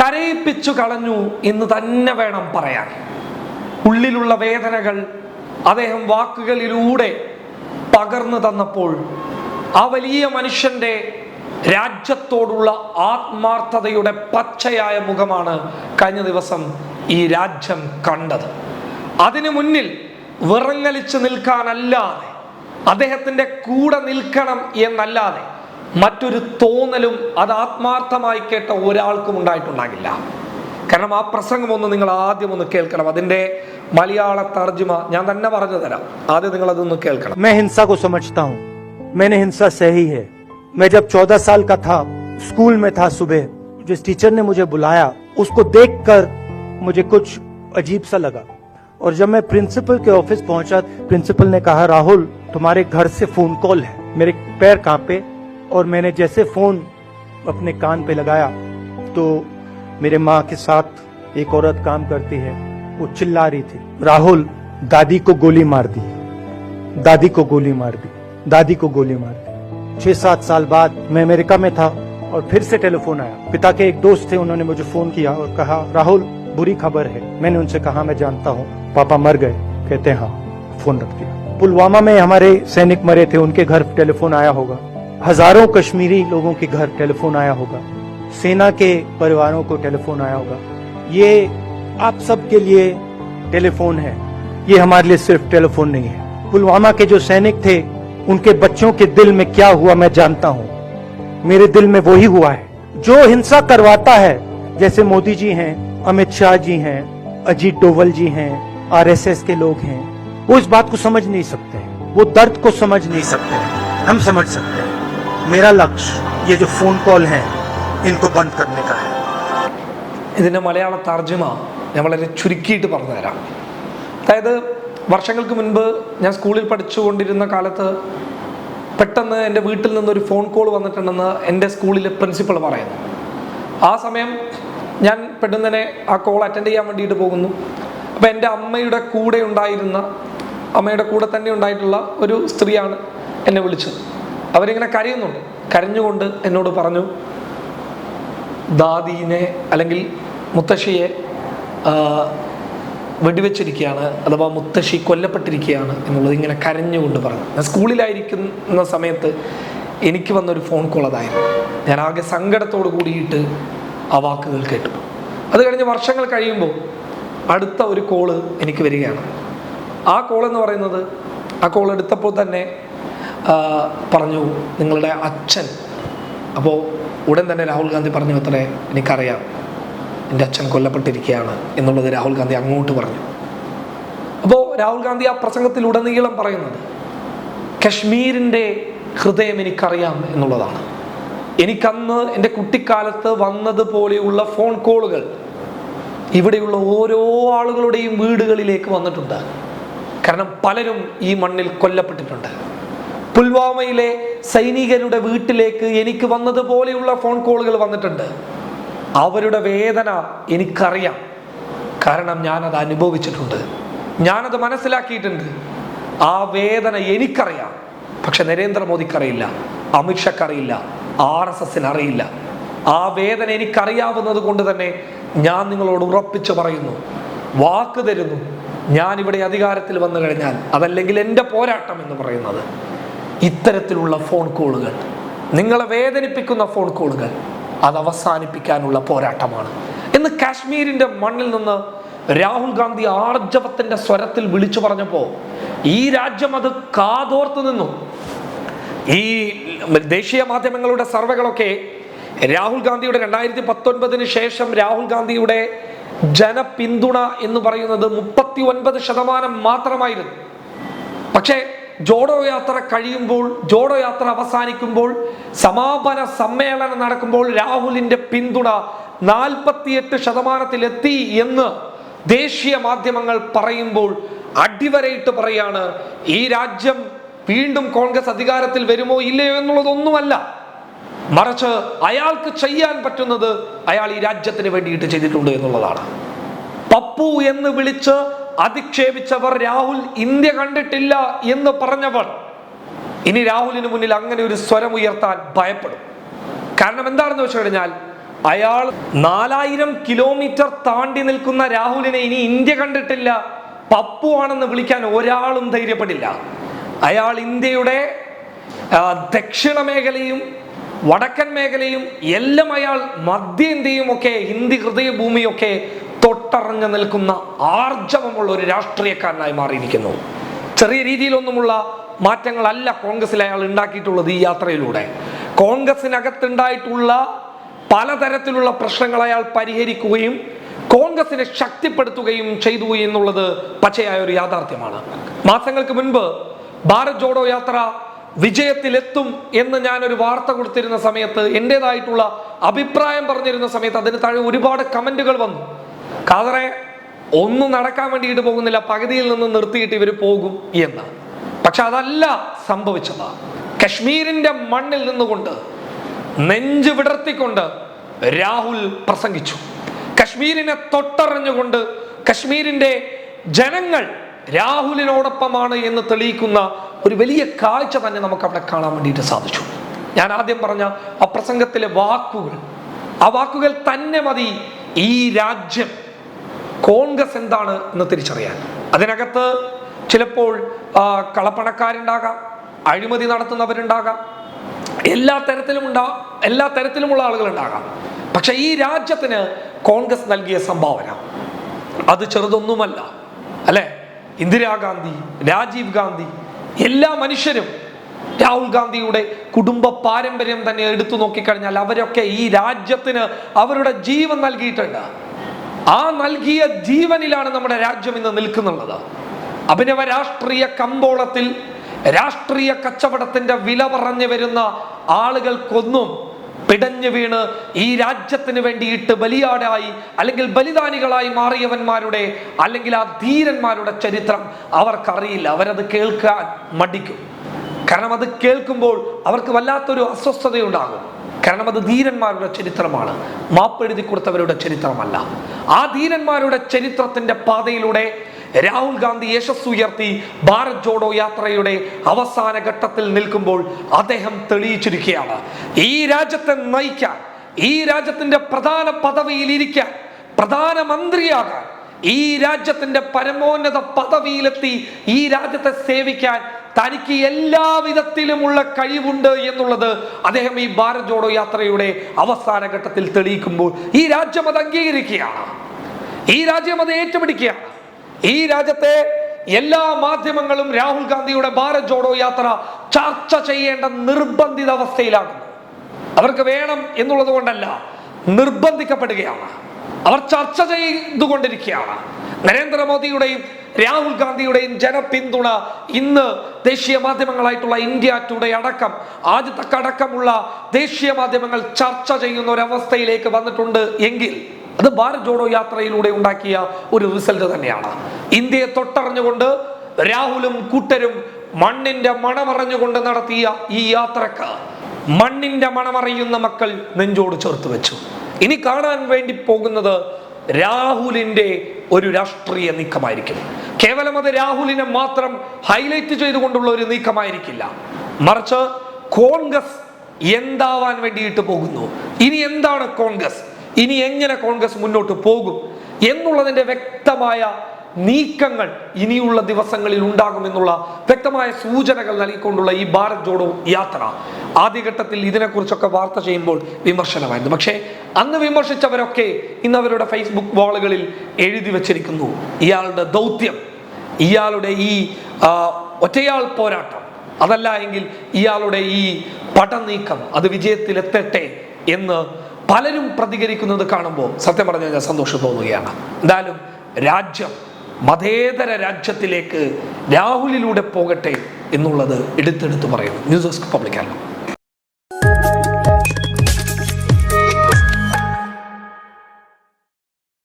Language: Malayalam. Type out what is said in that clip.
കരയിപ്പിച്ചു കളഞ്ഞു എന്ന് തന്നെ വേണം പറയാൻ. ഉള്ളിലുള്ള വേദനകൾ അദ്ദേഹം വാക്കുകളിലൂടെ പകർന്നു തന്നപ്പോൾ ആ വലിയ മനുഷ്യന്റെ രാജ്യത്തോടുള്ള ആത്മാർത്ഥതയുടെ പച്ചയായ മുഖമാണ് കഴിഞ്ഞ ദിവസം ഈ രാജ്യം കണ്ടത്. അതിനു മുന്നിൽ വിറങ്ങലിച്ച് നിൽക്കാനല്ലാതെ അദ്ദേഹത്തിന്റെ കൂടെ നിൽക്കണം എന്നല്ലാതെ മറ്റൊരു തോന്നലും അത് ആത്മാർത്ഥമായി കേട്ട ഒരാൾക്കും ഉണ്ടായിട്ടുണ്ടാകില്ല കാരണം ആ പ്രസംഗം ഒന്ന് നിങ്ങൾ ആദ്യം ഒന്ന് കേൾക്കണം അതിന്റെ മലയാള തർജ്ജമ ഞാൻ തന്നെ പറഞ്ഞു തരാം ആദ്യം നിങ്ങൾ അതൊന്ന് കേൾക്കണം मैं हिंसा को समझता हूँ मैंने हिंसा सही है मैं जब चौदह साल का था स्कूल में था सुबह जिस टीचर ने मुझे बुलाया उसको देखकर मुझे कुछ अजीब सा लगा और जब मैं प्रिंसिपल के ऑफिस पहुंचा प्रिंसिपल ने कहा राहुल तुम्हारे घर से फोन कॉल है मेरे पैर कांपे और मैंने जैसे फ़ोन अपने कान पे लगाया तो मेरे माँ के साथ एक औरत काम करती है, वो चिल्ला रही थी। राहुल, दादी को गोली मार दी। दादी को गोली मार दी। दादी को गोली मार दी। छह सात साल बाद मैं अमेरिका में था और फिर से टेलीफोन आया। पिता के एक दोस्त थे, उन्होंने मुझे फ़ोन किया और कहा, राहुल, बुरी खबर है। मैंने उनसे कहा, मैं जानता हूँ, पापा मर गए। कहते हैं, फ़ोन रख दिया। पुलवामा में हमारे सैनिक मरे थे, उनके घर टेलीफोन आया होगा। हज़ारों कश्मीरी लोगों के घर टेलीफोन आया होगा। सेना के परिवारों को टेलीफोन आया होगा। ये आप सबके लिए टेलीफोन है। ये हमारे लिए सिर्फ़ टेलीफोन नहीं है। पुलवामा के जो सैनिक थे, उनके बच्चों के दिल में क्या हुआ मैं जानता हूँ। मेरे दिल में वही हुआ है। जो हिंसा करवाता है, जैसे मोदी जी हैं, अमित शाह जी हैं, अजीत डोवल जी हैं, आरएसएस के लोग हैं, वो इस बात को समझ नहीं सकते वो दर्द को समझ नहीं सकते हम समझ सकते हैं। मेरा लक्ष्य ये जो फोन कॉल है इनको बंद करने का है ഇതിന്റെ മലയാള തർജ്ജമ ഞാൻ വളരെ ചുരുക്കിയിട്ട് പറഞ്ഞുതരാം അതായത് വർഷങ്ങൾക്ക് മുൻപ് ഞാൻ സ്കൂളിൽ പഠിച്ചുകൊണ്ടിരുന്ന കാലത്ത് പെട്ടെന്ന് എൻ്റെ വീട്ടിൽ നിന്നൊരു ഫോൺ കോൾ വന്നിട്ടുണ്ടെന്ന് എൻ്റെ സ്കൂളിലെ പ്രിൻസിപ്പൾ പറയുന്നു ആ സമയം ഞാൻ പെട്ടെന്ന് തന്നെ ആ കോൾ അറ്റൻഡ് ചെയ്യാൻ വേണ്ടിയിട്ട് പോകുന്നു അപ്പോൾ എൻ്റെ അമ്മയുടെ കൂടെ ഉണ്ടായിരുന്ന അമ്മയുടെ കൂടെ തന്നെ ഉണ്ടായിട്ടുള്ള ഒരു സ്ത്രീയാണ് എന്നെ വിളിച്ചത് അവരിങ്ങനെ കരയുന്നുണ്ട്. കരഞ്ഞുകൊണ്ട് എന്നോട് പറഞ്ഞു ദാദീനെ അല്ലെങ്കിൽ മുത്തശ്ശിയെ വെടിവെച്ചിരിക്കുകയാണ് അഥവാ മുത്തശ്ശി കൊല്ലപ്പെട്ടിരിക്കുകയാണ് എന്നുള്ളത് ഇങ്ങനെ കരഞ്ഞുകൊണ്ട് പറഞ്ഞു. ഞാൻ സ്കൂളിലായിരിക്കുന്ന സമയത്ത് എനിക്ക് വന്നൊരു ഫോൺ കോൾ അതായിരുന്നു. ഞാൻ ആകെ സങ്കടത്തോട് കൂടിയിട്ട് ആ വാക്കുകൾ കേട്ടു. അത് കഴിഞ്ഞ് വർഷങ്ങൾ കഴിയുമ്പോൾ അടുത്ത ഒരു കോൾ എനിക്ക് വരികയാണ്. ആ കോൾ എന്ന് പറയുന്നത് ആ കോൾ എടുത്തപ്പോൾ തന്നെ പറഞ്ഞു നിങ്ങളുടെ അച്ഛൻ. അപ്പോൾ ഉടൻ തന്നെ രാഹുൽ ഗാന്ധി പറഞ്ഞു അത്രേ എനിക്കറിയാം. എന്റെ അച്ഛൻ കൊല്ലപ്പെട്ടിരിക്കുകയാണ്. എന്നുള്ളത് രാഹുൽ ഗാന്ധി അങ്ങോട്ട് പറഞ്ഞു. അപ്പോൾ രാഹുൽ ഗാന്ധി ആ പ്രസംഗത്തിൽ ഉടനീളം പറയുന്നത് കശ്മീരിന്റെ ഹൃദയം എനിക്കറിയാം എന്നുള്ളതാണ്. എനിക്കന്ന് എന്റെ കുട്ടിക്കാലത്ത് വന്നതുപോലെയുള്ള ഫോൺ കോളുകൾ ഇവിടെയുള്ള ഓരോ ആളുകളുടെയും വീടുകളിലേക്ക് വന്നിട്ടുണ്ട്. കാരണം പലരും ഈ മണ്ണിൽ കൊല്ലപ്പെട്ടിട്ടുണ്ട്. പുൽവാമയിലെ സൈനികരുടെ വീട്ടിലേക്ക് എനിക്ക് വന്നതുപോലെയുള്ള ഫോൺ കോളുകൾ വന്നിട്ടുണ്ട്. അവരുടെ വേദന എനിക്കറിയാം. കാരണം ഞാനത് അനുഭവിച്ചിട്ടുണ്ട്. ഞാനത് മനസ്സിലാക്കിയിട്ടുണ്ട്. ആ വേദന എനിക്കറിയാം. പക്ഷെ നരേന്ദ്രമോദിക്കറിയില്ല. അമിത്ഷക്കറിയില്ല. ആർ എസ് എസിന് അറിയില്ല. ആ വേദന എനിക്കറിയാവുന്നത് കൊണ്ട് തന്നെ ഞാൻ നിങ്ങളോട് ഉറപ്പിച്ചു പറയുന്നു. വാക്ക് തരുന്നു. ഞാൻ ഇവിടെ അധികാരത്തിൽ വന്നു കഴിഞ്ഞാൽ അതല്ലെങ്കിൽ എന്റെ പോരാട്ടം എന്ന് പറയുന്നത്. ഇത്തരത്തിലുള്ള ഫോൺ കോളുകൾ നിങ്ങളെ വേദനിപ്പിക്കുന്ന ഫോൺ കോളുകൾ അത് അവസാനിപ്പിക്കാനുള്ള പോരാട്ടമാണ്. ഇന്ന് കാശ്മീരിന്റെ മണ്ണിൽ നിന്ന് രാഹുൽ ഗാന്ധി ആർജവത്തിന്റെ സ്വരത്തിൽ വിളിച്ചു പറഞ്ഞപ്പോൾ ഈ രാജ്യം അത് കാതോർത്തു നിന്നു. ഈ ദേശീയ മാധ്യമങ്ങളുടെ സർവേകളൊക്കെ രാഹുൽ ഗാന്ധിയുടെ രണ്ടായിരത്തി പത്തൊൻപതിന് ശേഷം രാഹുൽ ഗാന്ധിയുടെ ജനപിന്തുണ എന്ന് പറയുന്നത് മുപ്പത്തി ഒൻപത് ശതമാനം മാത്രമായിരുന്നു. പക്ഷേ ജോഡോ യാത്ര കഴിയുമ്പോൾ ജോഡോ യാത്ര അവസാനിക്കുമ്പോൾ സമാപന സമ്മേളനം നടക്കുമ്പോൾ രാഹുലിന്റെ പിന്തുണ നാൽപ്പത്തിയെട്ട് ശതമാനത്തിലെത്തി എന്ന് ദേശീയ മാധ്യമങ്ങൾ പറയുമ്പോൾ അടിവരയിട്ട് പറയാണ് ഈ രാജ്യം വീണ്ടും കോൺഗ്രസ് അധികാരത്തിൽ വരുമോ ഇല്ലയോ എന്നുള്ളതൊന്നുമല്ല. മറിച്ച് അയാൾക്ക് ചെയ്യാൻ പറ്റുന്നത് അയാൾ ഈ രാജ്യത്തിന് വേണ്ടിയിട്ട് ചെയ്തിട്ടുണ്ട് എന്നുള്ളതാണ്. പപ്പു എന്ന് വിളിച്ച് അധിക്ഷേപിച്ചവർ രാഹുൽ ഇന്ത്യ കണ്ടിട്ടില്ല എന്ന് പറഞ്ഞവർ ഇനി രാഹുലിന് മുന്നിൽ അങ്ങനെ ഒരു സ്വരം ഉയർത്താൻ ഭയപ്പെടും. കാരണം എന്താണെന്ന് വെച്ച് കഴിഞ്ഞാൽ അയാൾ നാലായിരം കിലോമീറ്റർ താണ്ടി നിൽക്കുന്ന രാഹുലിനെ ഇനി ഇന്ത്യ കണ്ടിട്ടില്ല പപ്പു ആണെന്ന് വിളിക്കാൻ ഒരാളും ധൈര്യപ്പെടില്ല. അയാൾ ഇന്ത്യയുടെ ദക്ഷിണ മേഖലയും വടക്കൻ മേഖലയും എല്ലാം അയാൾ മധ്യ ഇന്ത്യയും ഒക്കെ ഹിന്ദി ഹൃദയഭൂമിയൊക്കെ തൊട്ടറിഞ്ഞു നിൽക്കുന്ന ആർജവമുള്ള ഒരു രാഷ്ട്രീയക്കാരനായി മാറിയിരിക്കുന്നു. ചെറിയ രീതിയിലൊന്നുമുള്ള മാറ്റങ്ങളല്ല കോൺഗ്രസിൽ അയാൾ ഉണ്ടാക്കിയിട്ടുള്ളത് ഈ യാത്രയിലൂടെ. കോൺഗ്രസിനകത്തുണ്ടായിട്ടുള്ള പലതരത്തിലുള്ള പ്രശ്നങ്ങൾ അയാൾ പരിഹരിക്കുകയും കോൺഗ്രസിനെ ശക്തിപ്പെടുത്തുകയും ചെയ്തു എന്നുള്ളത് പച്ചയായ ഒരു യാഥാർത്ഥ്യമാണ്. മാസങ്ങൾക്ക് മുൻപ് ഭാരത് ജോഡോ യാത്ര വിജയത്തിലെത്തും എന്ന് ഞാനൊരു വാർത്ത കൊടുത്തിരുന്ന സമയത്ത് എന്റെതായിട്ടുള്ള അഭിപ്രായം പറഞ്ഞിരുന്ന സമയത്ത് അതിന് താഴെ ഒരുപാട് കമന്റുകൾ വന്നു. കാതറെ ഒന്നും നടക്കാൻ വേണ്ടിയിട്ട് പോകുന്നില്ല. പകുതിയിൽ നിന്ന് നിർത്തിയിട്ട് ഇവർ പോകും എന്ന്. പക്ഷെ അതല്ല സംഭവിച്ചത്. കശ്മീരിന്റെ മണ്ണിൽ നിന്നുകൊണ്ട് നെഞ്ച് വിടർത്തിക്കൊണ്ട് രാഹുൽ പ്രസംഗിച്ചു. കശ്മീരിനെ തൊട്ടറിഞ്ഞുകൊണ്ട് കശ്മീരിന്റെ ജനങ്ങൾ രാഹുലിനോടൊപ്പമാണ് എന്ന് തെളിയിക്കുന്ന ഒരു വലിയ കാഴ്ച തന്നെ നമുക്ക് അവിടെ കാണാൻ വേണ്ടിയിട്ട് സാധിച്ചു. ഞാൻ ആദ്യം പറഞ്ഞ ആ പ്രസംഗത്തിലെ വാക്കുകൾ ആ വാക്കുകൾ തന്നെ മതി ഈ രാജ്യം കോൺഗ്രസ് എന്താണ് എന്ന് തിരിച്ചറിയാൻ. അതിനകത്ത് ചിലപ്പോൾ കളപ്പണക്കാരുണ്ടാകാം അഴിമതി നടത്തുന്നവരുണ്ടാകാം എല്ലാ തരത്തിലും ഉണ്ടാ എല്ലാ തരത്തിലുമുള്ള ആളുകൾ ഉണ്ടാകാം പക്ഷെ ഈ രാജ്യത്തിന് കോൺഗ്രസ് നൽകിയ സംഭാവന അത് ചെറുതൊന്നുമല്ല അല്ലെ? ഇന്ദിരാഗാന്ധി രാജീവ് ഗാന്ധി എല്ലാ മനുഷ്യരും രാഹുൽ ഗാന്ധിയുടെ കുടുംബ പാരമ്പര്യം തന്നെ എടുത്തു നോക്കിക്കഴിഞ്ഞാൽ അവരൊക്കെ ഈ രാജ്യത്തിന് അവരുടെ ജീവൻ നൽകിയിട്ടുണ്ട്. ആ നൽകിയ ജീവനിലാണ് നമ്മുടെ രാജ്യം ഇന്ന് നിൽക്കുന്നുള്ളത് അഭിനവ രാഷ്ട്രീയ കമ്പോളത്തിൽ രാഷ്ട്രീയ കച്ചവടത്തിന്റെ വില പറഞ്ഞു വരുന്ന ആളുകൾക്കൊന്നും പിടഞ്ഞു വീണ് ഈ രാജ്യത്തിന് വേണ്ടിയിട്ട് ബലിയാടായി അല്ലെങ്കിൽ ബലിദാനികളായി മാറിയവന്മാരുടെ അല്ലെങ്കിൽ ആ ധീരന്മാരുടെ ചരിത്രം അവർക്കറിയില്ല. അവരത് കേൾക്കാൻ മടിക്കും. കാരണം അത് കേൾക്കുമ്പോൾ അവർക്ക് വല്ലാത്തൊരു അസ്വസ്ഥതയുണ്ടാകും. കാരണം അത് ധീരന്മാരുടെ ചരിത്രമാണ്. മാപ്പെഴുതി കൊടുത്തവരുടെ ചരിത്രമല്ല. ആ ധീരന്മാരുടെ ചരിത്രത്തിന്റെ പാതയിലൂടെ രാഹുൽ ഗാന്ധി യശസ് ഉയർത്തി ഭാരത് ജോഡോ യാത്രയുടെ അവസാന ഘട്ടത്തിൽ നിൽക്കുമ്പോൾ അദ്ദേഹം തെളിയിച്ചിരിക്കുകയാണ്. ഈ രാജ്യത്തെ നയിക്കാൻ ഈ രാജ്യത്തിന്റെ പ്രധാന പദവിയിൽ ഇരിക്കാൻ പ്രധാനമന്ത്രിയാകാൻ ഈ രാജ്യത്തിന്റെ പരമോന്നത പദവിയിലെത്തി ഈ രാജ്യത്തെ സേവിക്കാൻ തനിക്ക് എല്ലാ വിധത്തിലുമുള്ള കഴിവുണ്ട് എന്നുള്ളത് അദ്ദേഹം ഈ ഭാരത് ജോഡോ യാത്രയുടെ അവസാന ഘട്ടത്തിൽ തെളിയിക്കുമ്പോൾ ഈ രാജ്യം അത് അംഗീകരിക്കുകയാണ്. ഈ രാജ്യം അത് ഏറ്റുപിടിക്കുകയാണ്. ഈ രാജ്യത്തെ എല്ലാ മാധ്യമങ്ങളും രാഹുൽ ഗാന്ധിയുടെ ഭാരത് ജോഡോ യാത്ര ചർച്ച ചെയ്യേണ്ട നിർബന്ധിത അവസ്ഥയിലാകുന്നു. അവർക്ക് വേണം എന്നുള്ളത് കൊണ്ടല്ല നിർബന്ധിക്കപ്പെടുകയാണ്. അവർ ചർച്ച ചെയ്തുകൊണ്ടിരിക്കുകയാണ്. നരേന്ദ്രമോദിയുടെയും രാഹുൽ ഗാന്ധിയുടെയും ജനപിന്തുണ ഇന്ന് ദേശീയ മാധ്യമങ്ങളായിട്ടുള്ള ഇന്ത്യ ടുഡേ അടക്കം ആദ്യത്തെ അടക്കമുള്ള ദേശീയ മാധ്യമങ്ങൾ ചർച്ച ചെയ്യുന്ന ഒരവസ്ഥയിലേക്ക് വന്നിട്ടുണ്ട് എങ്കിൽ അത് ഭാരത് ജോഡോ യാത്രയിലൂടെ ഉണ്ടാക്കിയ ഒരു റിസൾട്ട് തന്നെയാണ്. ഇന്ത്യയെ തൊട്ടറിഞ്ഞുകൊണ്ട് രാഹുലും കൂട്ടരും മണ്ണിന്റെ മണമറിഞ്ഞുകൊണ്ട് നടത്തിയ ഈ യാത്രയ്ക്ക് മണ്ണിന്റെ മണമറിയുന്ന മക്കൾ നെഞ്ചോട് ചേർത്ത് വെച്ചു. ഇനി കാണാൻ വേണ്ടി പോകുന്നത് രാഹുലിന്റെ ഒരു രാഷ്ട്രീയ നീക്കമായിരിക്കും. കേവലം അത് രാഹുലിനെ മാത്രം ഹൈലൈറ്റ് ചെയ്തുകൊണ്ടുള്ള ഒരു നീക്കമായിരിക്കില്ല. മറിച്ച് കോൺഗ്രസ് എന്താവാൻ വേണ്ടിയിട്ട് പോകുന്നു? ഇനി എന്താണ് കോൺഗ്രസ്? ഇനി എങ്ങനെ കോൺഗ്രസ് മുന്നോട്ട് പോകും? എന്നുള്ളതിന്റെ വ്യക്തമായ നീക്കങ്ങൾ ഇനിയുള്ള ദിവസങ്ങളിൽ ഉണ്ടാകുമെന്നുള്ള വ്യക്തമായ സൂചനകൾ നൽകിക്കൊണ്ടുള്ള ഈ ഭാരത് ജോഡോ യാത്ര. ആദ്യഘട്ടത്തിൽ ഇതിനെക്കുറിച്ചൊക്കെ വാർത്ത ചെയ്യുമ്പോൾ വിമർശനമായിരുന്നു. പക്ഷേ അന്ന് വിമർശിച്ചവരൊക്കെ ഇന്ന് അവരുടെ ഫേസ്ബുക്ക് വാളുകളിൽ എഴുതി വച്ചിരിക്കുന്നു. ഇയാളുടെ ദൗത്യം ഇയാളുടെ ഈ ഒറ്റയാൾ പോരാട്ടം അതല്ല എങ്കിൽ ഇയാളുടെ ഈ പടനീക്കം അത് വിജയത്തിലെത്തട്ടെ എന്ന് പലരും പ്രതികരിക്കുന്നത് കാണുമ്പോൾ സത്യം പറഞ്ഞു കഴിഞ്ഞാൽ സന്തോഷം തോന്നുകയാണ്. എന്തായാലും രാജ്യം മതേതര രാജ്യത്തിലേക്ക് രാഹുലിലൂടെ പോകട്ടെ എന്നുള്ളത് എടുത്തെടുത്ത് പറയുന്നു. News desk പബ്ലിക്കാണ്